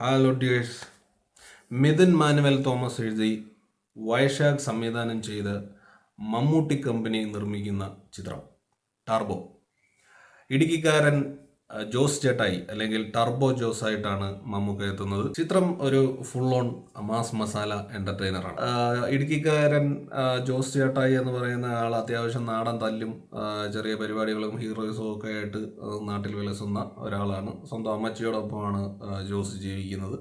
Hello dears Midhun Manuel Thomas എഴുതി വൈശാഖ് സംവിധാനം ചെയ്ത് മമ്മൂട്ടി കമ്പനി നിർമ്മിക്കുന്ന ചിത്രം ടാർബോ. ഇടുക്കിക്കാരൻ ജോസ് ചേട്ടായി അല്ലെങ്കിൽ ടർബോ ജോസ് ആയിട്ടാണ് മമ്മൂക്ക എത്തുന്നത്. ചിത്രം ഒരു ഫുൾ ഓൺ മാസ് മസാല എന്റർടൈനറാണ് ഇടുക്കിക്കാരൻ ജോസ് ചേട്ടായി എന്ന് പറയുന്ന ആൾ അത്യാവശ്യം നാടൻ തല്ലും ചെറിയ പരിപാടികളും ഹീറോയിസും ഒക്കെ ആയിട്ട് നാട്ടിൽ വിലസുന്ന ഒരാളാണ്. സ്വന്തം അമ്മച്ചിയോടൊപ്പമാണ് ജോസ് ജീവിക്കുന്നത്.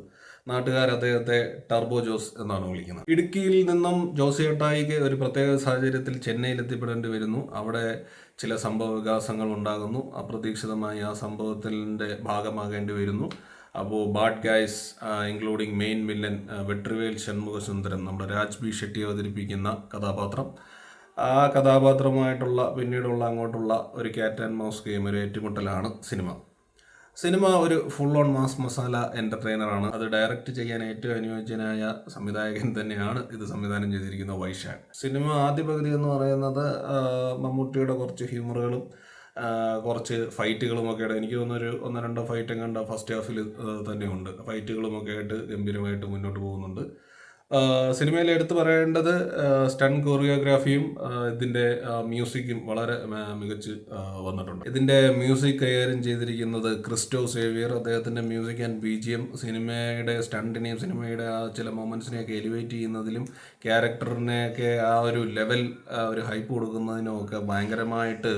നാട്ടുകാർ അദ്ദേഹത്തെ ടർബോ ജോസ് എന്നാണ് വിളിക്കുന്നത്. ഇടുക്കിയിൽ നിന്നും ജോസ് ചേട്ടായിക്ക് ഒരു പ്രത്യേക സാഹചര്യത്തിൽ ചെന്നൈയിൽ എത്തിപ്പെടേണ്ടി വരുന്നു. അവിടെ ചില സംഭവ വികാസങ്ങൾ ഉണ്ടാകുന്നു. അപ്രതീക്ഷിതമായി ആ സംഭവത്തിന്റെ ഭാഗമാകേണ്ടി വരുന്നു. അപ്പോൾ bad guys including main villain Vetrivel Shanmugasundaram നമ്മുടെ രാജ് ബി ഷെട്ടി അവതരിപ്പിക്കുന്ന കഥാപാത്രം. ആ കഥാപാത്രമായിട്ടുള്ള പിന്നീടുള്ള അങ്ങോട്ടുള്ള ഒരു ക്യാറ്റ് ആൻഡ് മൗസ് ഗെയിം ഒരു ഏറ്റുമുട്ടലാണ് സിനിമ. സിനിമ ഒരു ഫുൾ ഓൺ മാസ് മസാല എന്റർടൈനറാണ് അത് ഡയറക്റ്റ് ചെയ്യാൻ ഏറ്റവും അനുയോജ്യനായ സംവിധായകൻ തന്നെയാണ് ഇത് സംവിധാനം ചെയ്തിരിക്കുന്ന വൈശാഖ്. സിനിമ ആദ്യ പകുതി എന്ന് പറയുന്നത് മമ്മൂട്ടിയുടെ കുറച്ച് ഹ്യൂമറുകളും കുറച്ച് ഫൈറ്റുകളുമൊക്കെ എനിക്ക് തോന്നുന്നൊരു ഒന്നോ രണ്ടോ ഫൈറ്റും കണ്ട ഫസ്റ്റ് ഹാഫിൽ തന്നെയുണ്ട് ഫൈറ്റുകളുമൊക്കെ ആയിട്ട് ഗംഭീരമായിട്ട് മുന്നോട്ട് പോകുന്നുണ്ട്. സിനിമയിൽ എടുത്തു പറയേണ്ടത് സ്റ്റൺ കോറിയോഗ്രാഫിയും ഇതിന്റെ മ്യൂസിക്കും വളരെ മികച്ച് വന്നിട്ടുണ്ട്. ഇതിന്റെ മ്യൂസിക് കൈകാര്യം ചെയ്തിരിക്കുന്നത് ക്രിസ്റ്റോ സേവിയർ. അദ്ദേഹത്തിന്റെ music and B G M സിനിമയുടെ സ്റ്റണ്ടിനെയും സിനിമയുടെ ആ ചില മൊമെന്റ്സിനെയൊക്കെ എലിവേറ്റ് ചെയ്യുന്നതിലും ക്യാരക്ടറിനെയൊക്കെ ആ ഒരു ലെവൽ ഒരു ഹൈപ്പ് കൊടുക്കുന്നതിനും ഒക്കെ ഭയങ്കരമായിട്ട്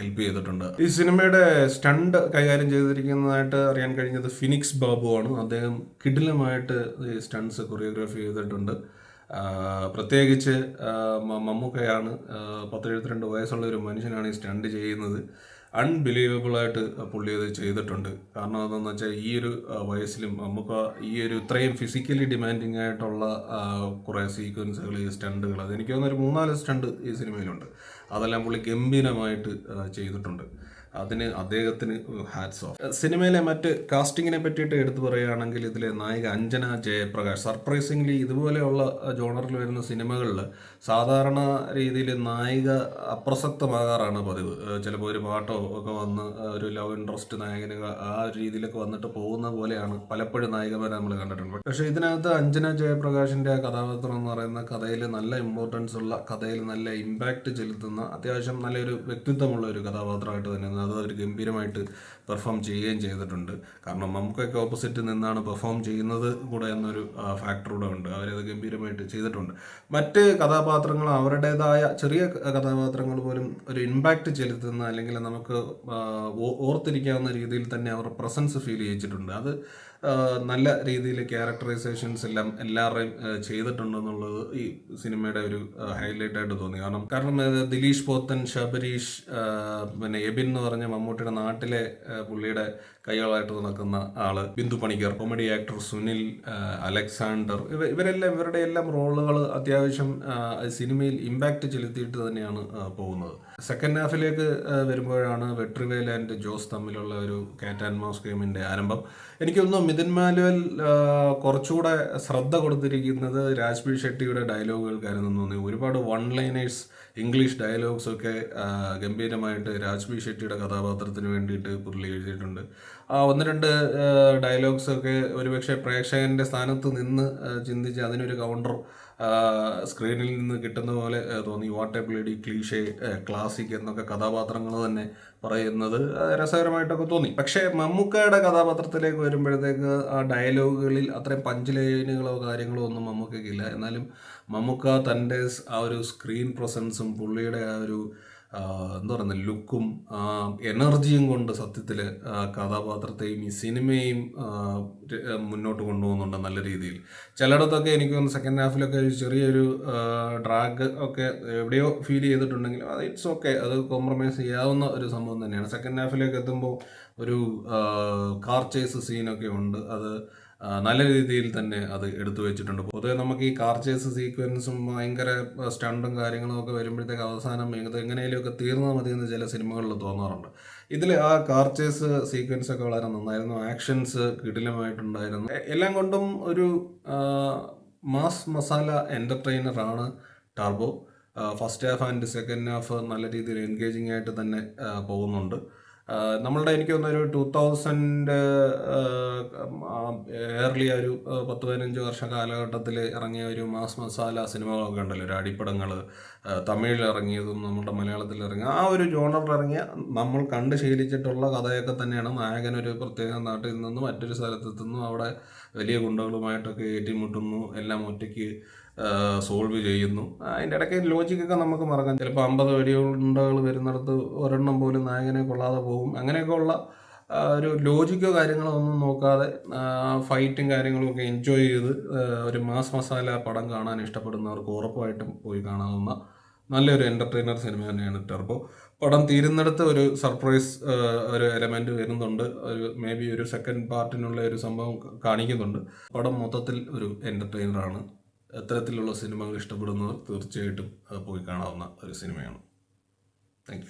ഹെൽപ്പ് ചെയ്തിട്ടുണ്ട്. ഈ സിനിമയുടെ സ്റ്റണ്ട് കൈകാര്യം ചെയ്തിരിക്കുന്നതായിട്ട് അറിയാൻ കഴിഞ്ഞത് ഫിനിക്സ് ബാബു ആണ്. അദ്ദേഹം കിടിലമായിട്ട് ഈ സ്റ്റണ്ട്സ് കൊറിയോഗ്രാഫി ചെയ്തിട്ടുണ്ട്. ആ, പ്രത്യേകിച്ച് മമ്മൂക്കയാണ് പത്തെഴുപത്തിരണ്ട് വയസ്സുള്ള ഒരു മനുഷ്യനാണ് ഈ സ്റ്റണ്ട് ചെയ്യുന്നത്. അൺബിലീവബിളായിട്ട് പുള്ളി അത് ചെയ്തിട്ടുണ്ട്. കാരണം അതെന്ന് വെച്ചാൽ ഈ ഒരു വയസ്സിലും നമുക്ക് ഈ ഒരു ഇത്രയും ഫിസിക്കലി ഡിമാൻഡിങ് ആയിട്ടുള്ള കുറേ സീക്വൻസുകൾ ഈ സ്റ്റണ്ടുകൾ അത് എനിക്ക് തോന്നുന്നു ഒരു മൂന്നാൽ സ്റ്റണ്ട് ഈ സിനിമയിലുണ്ട്. അതെല്ലാം പുള്ളി ഗംഭീരമായിട്ട് ചെയ്തിട്ടുണ്ട്. അതിന് അദ്ദേഹത്തിന് ഹാറ്റ്സ് ഓഫ് സിനിമയിലെ മറ്റ് കാസ്റ്റിങ്ങിനെ പറ്റിയിട്ട് എടുത്തു പറയുകയാണെങ്കിൽ ഇതിലെ നായിക അഞ്ജന ജയപ്രകാശ്. സർപ്രൈസിംഗ്ലി ഇതുപോലെയുള്ള ജോണറിൽ വരുന്ന സിനിമകളിൽ സാധാരണ രീതിയിൽ നായിക അപ്രസക്തമാകാറാണ് പതിവ്. ചിലപ്പോൾ ഒരു പാട്ടോ ഒക്കെ വന്ന് ഒരു ലവ് ഇൻട്രസ്റ്റ് നായകന് ആ ഒരു രീതിയിലൊക്കെ വന്നിട്ട് പോകുന്ന പോലെയാണ് പലപ്പോഴും നായികമാരെ നമ്മൾ കണ്ടിട്ടുണ്ട്. പക്ഷേ ഇതിനകത്ത് അഞ്ജന ജയപ്രകാശിന്റെ കഥാപാത്രം എന്ന് പറയുന്ന കഥയിൽ നല്ല ഇമ്പോർട്ടൻസ് ഉള്ള കഥയിൽ നല്ല ഇമ്പാക്റ്റ് ചെലുത്തുന്ന അത്യാവശ്യം നല്ലൊരു വ്യക്തിത്വമുള്ള ഒരു കഥാപാത്രമായിട്ട് തന്നെ അത് അവർ ഗംഭീരമായിട്ട് പെർഫോം ചെയ്യുകയും ചെയ്തിട്ടുണ്ട്. കാരണം നമുക്കൊക്കെ ഓപ്പോസിറ്റ് നിന്നാണ് പെർഫോം ചെയ്യുന്നത് കൂടെ എന്നൊരു ഫാക്ടർ കൂടെ ഉണ്ട്. അവരത് ഗംഭീരമായിട്ട് ചെയ്തിട്ടുണ്ട്. മറ്റ് കഥാപാത്രങ്ങൾ അവരുടേതായ ചെറിയ കഥാപാത്രങ്ങൾ പോലും ഒരു ഇമ്പാക്റ്റ് ചെലുത്തുന്ന അല്ലെങ്കിൽ നമുക്ക് ഓർത്തിരിക്കാവുന്ന രീതിയിൽ തന്നെ അവർ പ്രസൻസ് ഫീൽ ചെയ്യിച്ചിട്ടുണ്ട്. അത് നല്ല രീതിയിൽ ക്യാരക്ടറൈസേഷൻസ് എല്ലാം എല്ലാവരുടെയും ആ, ചെയ്തിട്ടുണ്ടെന്നുള്ളത് ഈ സിനിമയുടെ ഒരു ഹൈലൈറ്റ് ആയിട്ട് തോന്നി. കാരണം കാരണം ദിലീഷ് പോത്തൻ ശബരീഷ് പിന്നെ എബിൻ എന്ന് പറഞ്ഞ മമ്മൂട്ടിയുടെ നാട്ടിലെ പുള്ളിയുടെ കൈകളായിട്ട് നടക്കുന്ന ആൾ ബിന്ദു പണിക്കർ കോമഡി ആക്ടർ സുനിൽ അലക്സാണ്ടർ ഇവ ഇവരെല്ലാം ഇവരുടെ എല്ലാം റോളുകൾ അത്യാവശ്യം സിനിമയിൽ ഇമ്പാക്റ്റ് ചെലുത്തിയിട്ട് തന്നെയാണ് പോകുന്നത്. സെക്കൻഡ് ഹാഫിലേക്ക് വരുമ്പോഴാണ് വെട്രിവേൽ ആൻഡ് ജോസ് തമ്മിലുള്ള ഒരു കാറ്റ് ആൻഡ് മൗസ് ഗെയിമിന്റെ ആരംഭം. എനിക്ക് തോന്നുന്നു മിഥുൻ മാലുവൽ ആ, കുറച്ചുകൂടെ ശ്രദ്ധ കൊടുത്തിരിക്കുന്നത് രാജ്ബി ഷെട്ടിയുടെ ഡയലോഗുകൾക്കായിരുന്നു തോന്നി. ഒരുപാട് വൺ ലൈനേഴ്സ് ഇംഗ്ലീഷ് ഡയലോഗ്സ് ഒക്കെ ഗംഭീരമായിട്ട് രാജ്ബി ഷെട്ടിയുടെ കഥാപാത്രത്തിന് വേണ്ടിയിട്ട് പുള്ളി എഴുതിയിട്ടുണ്ട്. ആ ഒന്ന് രണ്ട് ഡയലോഗ്സ് ഒക്കെ ഒരുപക്ഷെ പ്രേക്ഷകന്റെ സ്ഥാനത്ത് നിന്ന് ചിന്തിച്ച് അതിനൊരു കൗണ്ടർ സ്ക്രീനിൽ നിന്ന് കിട്ടുന്ന പോലെ തോന്നി. വാട്ട് എ ക്ലീഷെ ക്ലാസിക് എന്നൊക്കെ കഥാപാത്രങ്ങൾ തന്നെ പറയുന്നത് രസകരമായിട്ടൊക്കെ തോന്നി. പക്ഷേ മമ്മൂക്കയുടെ കഥാപാത്രത്തിലേക്ക് വരുമ്പോഴത്തേക്ക് ആ ഡയലോഗുകളിൽ അത്രയും പഞ്ച് ലൈനുകളോ കാര്യങ്ങളോ ഒന്നും മമ്മൂക്കയ്ക്കില്ല. എന്നാലും മമ്മൂക്ക തന്റെ ആ ഒരു സ്ക്രീൻ പ്രസൻസും പുള്ളിയുടെ ആ ഒരു എന്താ പറയുന്നത് ലുക്കും എനർജിയും കൊണ്ട് സത്യത്തിൽ കഥാപാത്രത്തെയും ഈ സിനിമയും മുന്നോട്ട് കൊണ്ടുപോകുന്നുണ്ട് നല്ല രീതിയിൽ. ചിലയിടത്തൊക്കെ എനിക്ക് തോന്നുന്നു സെക്കൻഡ് ഹാഫിലൊക്കെ ഒരു ചെറിയൊരു ഡ്രാഗ് ഒക്കെ എവിടെയോ ഫീൽ ചെയ്തിട്ടുണ്ടെങ്കിലും അത് ഇറ്റ്സ് ഓക്കെ അത് കോംപ്രമൈസ് ചെയ്യാവുന്ന ഒരു സംഭവം തന്നെയാണ്. സെക്കൻഡ് ഹാഫിലേക്ക് എത്തുമ്പോൾ ഒരു കാർ ചേസ് സീനൊക്കെ ഉണ്ട്. അത് നല്ല രീതിയിൽ തന്നെ അത് എടുത്തു വെച്ചിട്ടുണ്ട്. പൊതുവെ നമുക്ക് ഈ കാർ ചേസ് സീക്വൻസും ഭയങ്കര സ്റ്റണ്ടും കാര്യങ്ങളും ഒക്കെ വരുമ്പോഴത്തേക്ക് അവസാനം ഇത് എങ്ങനെയൊക്കെ തീർന്നാൽ മതി എന്ന് ചില സിനിമകളിൽ തോന്നാറുണ്ട്. ഇതിൽ ആ കാർ ചേസ് സീക്വൻസ് ഒക്കെ വളരെ നന്നായിരുന്നു. ആക്ഷൻസ് കിടിലമായിട്ടുണ്ടായിരുന്നു. എല്ലാം കൊണ്ടും ഒരു mass masala എന്റർടൈനറാണ് Turbo first half and second half നല്ല രീതിയിൽ എൻഗേജിങ് ആയിട്ട് തന്നെ പോകുന്നുണ്ട്. നമ്മളുടെ എനിക്ക് തോന്നുന്നൊരു ഒരു ടൂ തൗസൻഡ് ഏർലി ഒരു പത്ത് പതിനഞ്ച് വർഷ കാലഘട്ടത്തിൽ ഇറങ്ങിയ ഒരു മാസ് മസാല സിനിമകളൊക്കെ ഉണ്ടല്ലോ. ഒരു അടിപ്പടങ്ങൾ തമിഴിൽ ഇറങ്ങിയതും നമ്മുടെ മലയാളത്തിൽ ഇറങ്ങിയ ആ ഒരു ജോണറിൽ ഇറങ്ങിയ നമ്മൾ കണ്ട് ശീലിച്ചിട്ടുള്ള കഥയൊക്കെ തന്നെയാണ് നായകൻ ഒരു പ്രത്യേക നാട്ടിൽ നിന്നും മറ്റൊരു സ്ഥലത്തെത്തുന്നു. അവിടെ വലിയ ഗുണ്ടകളുമായിട്ടൊക്കെ ഏറ്റുമുട്ടുന്നു. എല്ലാം ഒറ്റയ്ക്ക് സോൾവ് ചെയ്യുന്നു. അതിന്റെ ഇടയ്ക്ക് ലോജിക്കൊക്കെ നമുക്ക് മറക്കാം. ചിലപ്പോൾ അമ്പത് വെടിയുണ്ടകൾ വരുന്നിടത്ത് ഒരെണ്ണം പോലും നായകനെ കൊള്ളാതെ പോകും. അങ്ങനെയൊക്കെ ഉള്ള ഒരു ലോജിക്കോ കാര്യങ്ങളോ ഒന്നും നോക്കാതെ ഫൈറ്റും കാര്യങ്ങളും ഒക്കെ എൻജോയ് ചെയ്ത് ഒരു മാസ് മസാല പടം കാണാൻ ഇഷ്ടപ്പെടുന്നവർക്ക് ഉറപ്പായിട്ടും പോയി കാണാവുന്ന നല്ലൊരു എന്റർടൈനർ സിനിമ തന്നെയാണ് ടെർബോ. പടം തീരുന്നിടത്ത് ഒരു സർപ്രൈസ് ഒരു എലമെന്റ് വരുന്നുണ്ട്. ഒരു മേ ബി ഒരു സെക്കൻഡ് പാർട്ടിനുള്ള ഒരു സംഭവം കാണിക്കുന്നുണ്ട്. പടം മൊത്തത്തിൽ ഒരു എന്റർടൈനറാണ് എത്തരത്തിലുള്ള സിനിമകൾ ഇഷ്ടപ്പെടുന്നവർ തീർച്ചയായിട്ടും പോയി കാണാവുന്ന ഒരു സിനിമയാണ്. താങ്ക്